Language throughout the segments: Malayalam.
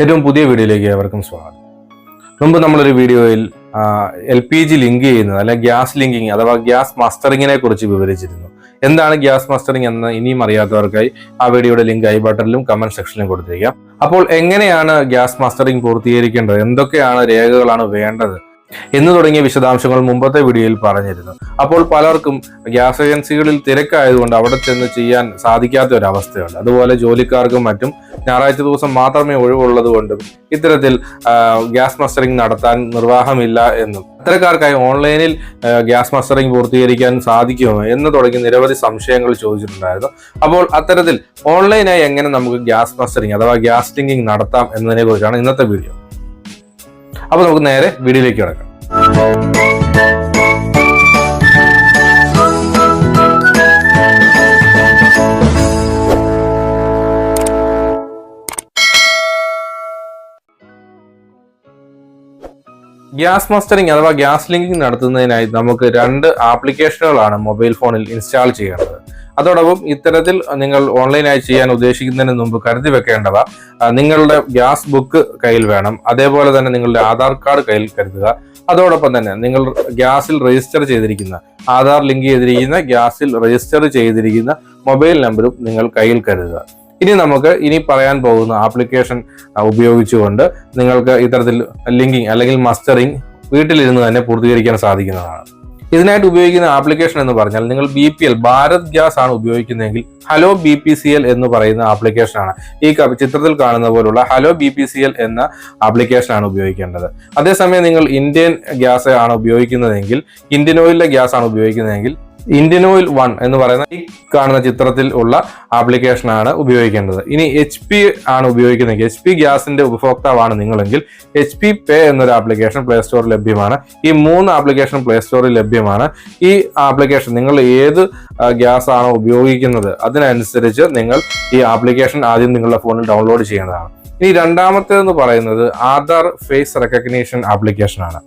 ഏറ്റവും പുതിയ വീഡിയോയിലേക്ക് ഏവർക്കും സ്വാഗതം. മുമ്പ് നമ്മളൊരു വീഡിയോയിൽ എൽ പി ജി ലിങ്ക് ചെയ്യുന്നത് അല്ലെ ഗ്യാസ് ലിങ്കിങ് അഥവാ ഗ്യാസ് മസ്റ്ററിങ്ങിനെ കുറിച്ച് വിവരിച്ചിരുന്നു. എന്താണ് ഗ്യാസ് മസ്റ്ററിംഗ് എന്ന് ഇനിയും അറിയാത്തവർക്കായി ആ വീഡിയോയുടെ ലിങ്ക് ഐ ബട്ടണിലും കമന്റ് സെക്ഷനിലും കൊടുത്തിരിക്കാം. അപ്പോൾ എങ്ങനെയാണ് ഗ്യാസ് മസ്റ്ററിംഗ് പൂർത്തീകരിക്കേണ്ടത്? എന്തൊക്കെയാണ് രേഖകളാണ് വേണ്ടത്? എന്ന് തുടങ്ങിയ വിശദാംശങ്ങൾ മുമ്പത്തെ വീഡിയോയിൽ പറഞ്ഞിരുന്നു. അപ്പോൾ പലർക്കും ഗ്യാസ് ഏജൻസികളിൽ തിരക്കായതുകൊണ്ട് അവിടെ ചെന്ന് ചെയ്യാൻ സാധിക്കാത്ത ഒരു അവസ്ഥയുണ്ട് അതുപോലെ ജോലിക്കാർക്കും മറ്റും ഞായറാഴ്ച ദിവസം മാത്രമേ ഒഴിവുള്ളത് കൊണ്ടും ഇത്തരത്തിൽ ഗ്യാസ് മസ്റ്ററിംഗ് നടത്താൻ നിർവാഹമില്ല എന്നും. അത്തരക്കാർക്കായി ഓൺലൈനിൽ ഗ്യാസ് മസ്റ്ററിംഗ് പൂർത്തീകരിക്കാൻ സാധിക്കുമോ എന്ന് തുടങ്ങി നിരവധി സംശയങ്ങൾ ചോദിച്ചിട്ടുണ്ടായിരുന്നു. അപ്പോൾ അത്തരത്തിൽ ഓൺലൈനായി എങ്ങനെ നമുക്ക് ഗ്യാസ് മസ്റ്ററിംഗ് അഥവാ ഗ്യാസ് ലിങ്കിങ് നടത്താം എന്നതിനെ കുറിച്ചാണ് ഇന്നത്തെ വീഡിയോ. അപ്പോൾ നമുക്ക് നേരെ വീഡിയോയിലേക്ക് കിടക്കാം. ഗ്യാസ് മസ്റ്ററിംഗ് അഥവാ ഗ്യാസ് ലിങ്കിങ് നടത്തുന്നതിനായി നമുക്ക് രണ്ട് ആപ്ലിക്കേഷനുകളാണ് മൊബൈൽ ഫോണിൽ ഇൻസ്റ്റാൾ ചെയ്യേണ്ടത്. അതോടൊപ്പം ഇത്തരത്തിൽ നിങ്ങൾ ഓൺലൈനായി ചെയ്യാൻ ഉദ്ദേശിക്കുന്നതിന് മുമ്പ് കരുതി വെക്കേണ്ടവ നിങ്ങളുടെ ഗ്യാസ് ബുക്ക് കയ്യിൽ വേണം. അതേപോലെ തന്നെ നിങ്ങളുടെ ആധാർ കാർഡ് കയ്യിൽ കരുതുക. അതോടൊപ്പം തന്നെ നിങ്ങൾ ഗ്യാസിൽ രജിസ്റ്റർ ചെയ്തിരിക്കുന്ന ആധാർ ലിങ്ക് ചെയ്തിരിക്കുന്ന ഗ്യാസിൽ രജിസ്റ്റർ ചെയ്തിരിക്കുന്ന മൊബൈൽ നമ്പറും നിങ്ങൾ കയ്യിൽ കരുതുക. ഇനി നമുക്ക് ഇനി പറയാൻ പോകുന്ന ആപ്ലിക്കേഷൻ ഉപയോഗിച്ചുകൊണ്ട് നിങ്ങൾക്ക് ഇത്തരത്തിൽ ലിങ്കിങ് അല്ലെങ്കിൽ മസ്റ്ററിങ് വീട്ടിലിരുന്ന് തന്നെ പൂർത്തീകരിക്കാൻ സാധിക്കുന്നതാണ്. ഇതിനായിട്ട് ഉപയോഗിക്കുന്ന ആപ്ലിക്കേഷൻ എന്ന് പറഞ്ഞാൽ നിങ്ങൾ B P L Bharat gas ആണ് ഉപയോഗിക്കുന്നതെങ്കിൽ hello B P C L എന്ന് പറയുന്ന ആപ്ലിക്കേഷൻ ആണ്. ഈ ചിത്രത്തിൽ കാണുന്ന പോലുള്ള hello B P C L എന്ന ആപ്ലിക്കേഷൻ ആണ് ഉപയോഗിക്കേണ്ടത്. അതേസമയം നിങ്ങൾ ഇന്ത്യൻ ഗ്യാസ് ആണ് ഉപയോഗിക്കുന്നതെങ്കിൽ ഇന്ത്യൻ ഓയിലിലെ ഗ്യാസ് ആണ് ഉപയോഗിക്കുന്നതെങ്കിൽ ഇന്ത്യൻ ഓയിൽ വൺ എന്ന് പറയുന്ന ഈ കാണുന്ന ചിത്രത്തിൽ ഉള്ള ആപ്ലിക്കേഷൻ ആണ് ഉപയോഗിക്കേണ്ടത്. ഇനി എച്ച് പി ആണ് ഉപയോഗിക്കുന്നതെങ്കിൽ എച്ച് പി ഗ്യാസിന്റെ ഉപഭോക്താവാണ് നിങ്ങളെങ്കിൽ എച്ച് പി പേ എന്നൊരു ആപ്ലിക്കേഷൻ പ്ലേ സ്റ്റോറിൽ ലഭ്യമാണ്. ഈ മൂന്ന് ആപ്ലിക്കേഷൻ പ്ലേ സ്റ്റോറിൽ ലഭ്യമാണ്. ഈ ആപ്ലിക്കേഷൻ നിങ്ങൾ ഏത് ഗ്യാസ് ആണോ ഉപയോഗിക്കുന്നത് അതിനനുസരിച്ച് നിങ്ങൾ ഈ ആപ്ലിക്കേഷൻ ആദ്യം നിങ്ങളുടെ ഫോണിൽ ഡൗൺലോഡ് ചെയ്യേണ്ടതാണ്. ഇനി രണ്ടാമത്തേതെന്ന് പറയുന്നത് ആധാർ ഫേസ് റെക്കഗ്നീഷൻ ആപ്ലിക്കേഷൻ ആണ്.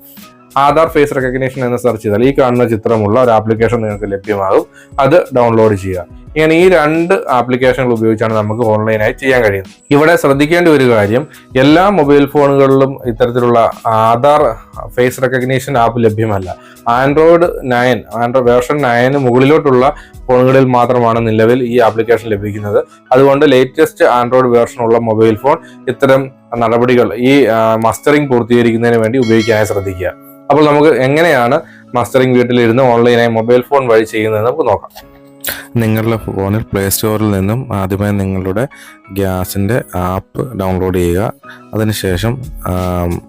ആധാർ ഫേസ് റെക്കഗ്നേഷൻ എന്ന് സെർച്ച് ചെയ്താൽ ഈ കാണുന്ന ചിത്രമുള്ള ഒരു ആപ്ലിക്കേഷൻ നിങ്ങൾക്ക് ലഭ്യമാകും. അത് ഡൗൺലോഡ് ചെയ്യുക. ഇങ്ങനെ ഈ രണ്ട് ആപ്ലിക്കേഷനുകൾ ഉപയോഗിച്ചാണ് നമുക്ക് ഓൺലൈനായി ചെയ്യാൻ കഴിയുന്നത്. ഇവിടെ ശ്രദ്ധിക്കേണ്ട ഒരു കാര്യം എല്ലാ മൊബൈൽ ഫോണുകളിലും ഇത്തരത്തിലുള്ള ആധാർ ഫേസ് റെക്കഗ്നേഷൻ ആപ്പ് ലഭ്യമല്ല. ആൻഡ്രോയിഡ് നയൻ ആൻഡ്രോയിഡ് വേർഷൻ നയന് മുകളിലോട്ടുള്ള ഫോണുകളിൽ മാത്രമാണ് നിലവിൽ ഈ ആപ്ലിക്കേഷൻ ലഭിക്കുന്നത്. അതുകൊണ്ട് ലേറ്റസ്റ്റ് ആൻഡ്രോയിഡ് വേർഷൻ ഉള്ള മൊബൈൽ ഫോൺ ഇത്തരം നടപടികൾ ഈ മസ്റ്ററിംഗ് പൂർത്തീകരിക്കുന്നതിന് വേണ്ടി ഉപയോഗിക്കാനായി ശ്രദ്ധിക്കുക. അപ്പോൾ നമുക്ക് എങ്ങനെയാണ് മാസ്റ്ററിംഗ് വീട്ടിലിരുന്ന് ഓൺലൈനായി മൊബൈൽ ഫോൺ വഴി ചെയ്യുന്നത് നമുക്ക് നോക്കാം. നിങ്ങളുടെ ഫോണിൽ പ്ലേ സ്റ്റോറിൽ നിന്നും ആദ്യമായി നിങ്ങളുടെ ഗ്യാസിന്റെ ആപ്പ് ഡൗൺലോഡ് ചെയ്യുക. അതിനുശേഷം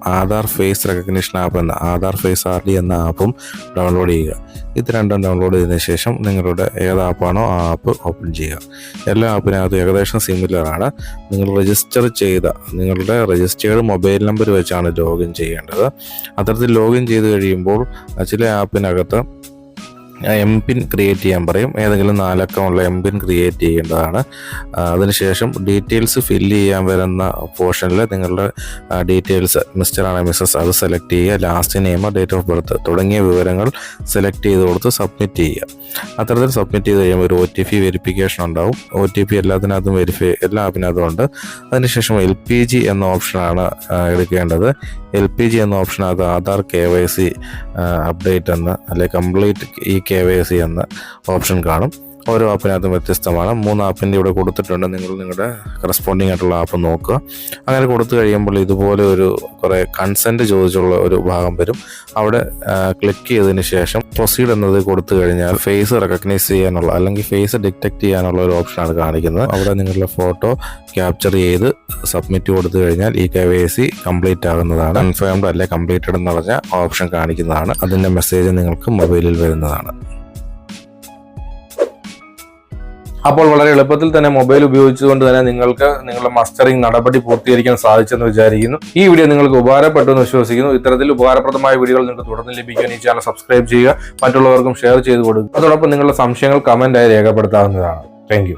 ആധാർ ഫേസ് റെക്കഗ്നിഷൻ ആപ്പ് എന്ന ആധാർ ഫേസ് ആർ ഡി എന്ന ആപ്പും ഡൗൺലോഡ് ചെയ്യുക. ഇത് രണ്ടും ഡൗൺലോഡ് ചെയ്തതിന് ശേഷം നിങ്ങളുടെ ഏത് ആപ്പാണോ ആ ആപ്പ് ഓപ്പൺ ചെയ്യുക. എല്ലാ ആപ്പിനകത്തും ഏകദേശം സിമിലറാണ് നിങ്ങൾ രജിസ്റ്റർ ചെയ്ത നിങ്ങളുടെ രജിസ്റ്റേർഡ് മൊബൈൽ നമ്പർ വെച്ചാണ് ലോഗിൻ ചെയ്യേണ്ടത്. അത്തരത്തിൽ ലോഗിൻ ചെയ്ത് കഴിയുമ്പോൾ ചില ആപ്പിനകത്ത് എം പിൻ ക്രിയേറ്റ് ചെയ്യാൻ പറയും. ഏതെങ്കിലും നാലക്കമുള്ള എം പിൻ ക്രിയേറ്റ് ചെയ്യേണ്ടതാണ്. അതിനുശേഷം ഡീറ്റെയിൽസ് ഫില്ല് ചെയ്യാൻ വരുന്ന പോർഷനിൽ നിങ്ങളുടെ ഡീറ്റെയിൽസ് മിസ്റ്റർ ആണ് മിസ്സസ് അത് സെലക്ട് ചെയ്യുക. Last name date of birth തുടങ്ങിയ വിവരങ്ങൾ സെലക്ട് ചെയ്ത് കൊടുത്ത് സബ്മിറ്റ് ചെയ്യുക. അത്തരത്തിൽ സബ്മിറ്റ് ചെയ്ത് കഴിയുമ്പോൾ ഒരു ഒ ടി പി വെരിഫിക്കേഷൻ ഉണ്ടാവും. ഒ ടി പി എല്ലാത്തിനകത്തും വെരിഫൈ എല്ലാ ആപ്പിനകത്തും ഉണ്ട്. അതിനുശേഷം എൽ പി ജി എന്ന ഓപ്ഷനാണ് എടുക്കേണ്ടത്. എൽ പി ജി എന്ന ഓപ്ഷനകത്ത് Aadhaar K Y C update എന്ന് അല്ലെങ്കിൽ complete E K Y C എന്ന ഓപ്ഷൻ കാണും. ഓരോ ആപ്പിനകത്തും വ്യത്യസ്തമാണ്. മൂന്ന് ആപ്പിന്റെ ഇവിടെ കൊടുത്തിട്ടുണ്ട്. നിങ്ങൾ നിങ്ങളുടെ കറസ്പോണ്ടിങ് ആയിട്ടുള്ള ആപ്പ് നോക്കുക. അങ്ങനെ കൊടുത്തു കഴിയുമ്പോൾ ഇതുപോലെ ഒരു കുറേ കൺസെന്റ് ചോദിച്ചുള്ള ഒരു ഭാഗം വരും. അവിടെ ക്ലിക്ക് ചെയ്തതിന് ശേഷം പ്രൊസീഡ് എന്നത് കൊടുത്തു കഴിഞ്ഞാൽ ഫേസ് റെക്കഗ്നൈസ് ചെയ്യാനുള്ള അല്ലെങ്കിൽ ഫേസ് ഡിറ്റക്ട് ചെയ്യാനുള്ള ഒരു ഓപ്ഷനാണ് കാണിക്കുന്നത്. അവിടെ നിങ്ങളുടെ ഫോട്ടോ ക്യാപ്ചർ ചെയ്ത് സബ്മിറ്റ് കൊടുത്തു കഴിഞ്ഞാൽ ഈ കെ വൈ സി കംപ്ലീറ്റ് ആകുന്നതാണ്. കൺഫേംഡ് അല്ലെ കംപ്ലീറ്റഡ് എന്ന് പറഞ്ഞ ഓപ്ഷൻ കാണിക്കുന്നതാണ്. അതിന്റെ മെസ്സേജ് നിങ്ങൾക്ക് മൊബൈലിൽ വരുന്നതാണ്. അപ്പോൾ വളരെ എളുപ്പത്തിൽ തന്നെ മൊബൈൽ ഉപയോഗിച്ചുകൊണ്ട് തന്നെ നിങ്ങൾക്ക് നിങ്ങളുടെ മസ്റ്ററിംഗ് നടപടി പൂർത്തീകരിക്കാൻ സാധിച്ചെന്ന് വിചാരിക്കുന്നു. ഈ വീഡിയോ നിങ്ങൾക്ക് ഉപകാരപ്പെട്ടു എന്ന് വിശ്വസിക്കുന്നു. ഇത്തരത്തിൽ ഉപകാരപ്രദമായ വീഡിയോകൾ നിങ്ങൾക്ക് തുടർന്ന് ലഭിക്കാൻ ഈ ചാനൽ സബ്സ്ക്രൈബ് ചെയ്യുക. മറ്റുള്ളവർക്കും ഷെയർ ചെയ്ത് കൊടുക്കുക. അതോടൊപ്പം നിങ്ങളുടെ സംശയങ്ങൾ കമന്റായി രേഖപ്പെടുത്താവുന്നതാണ്. താങ്ക്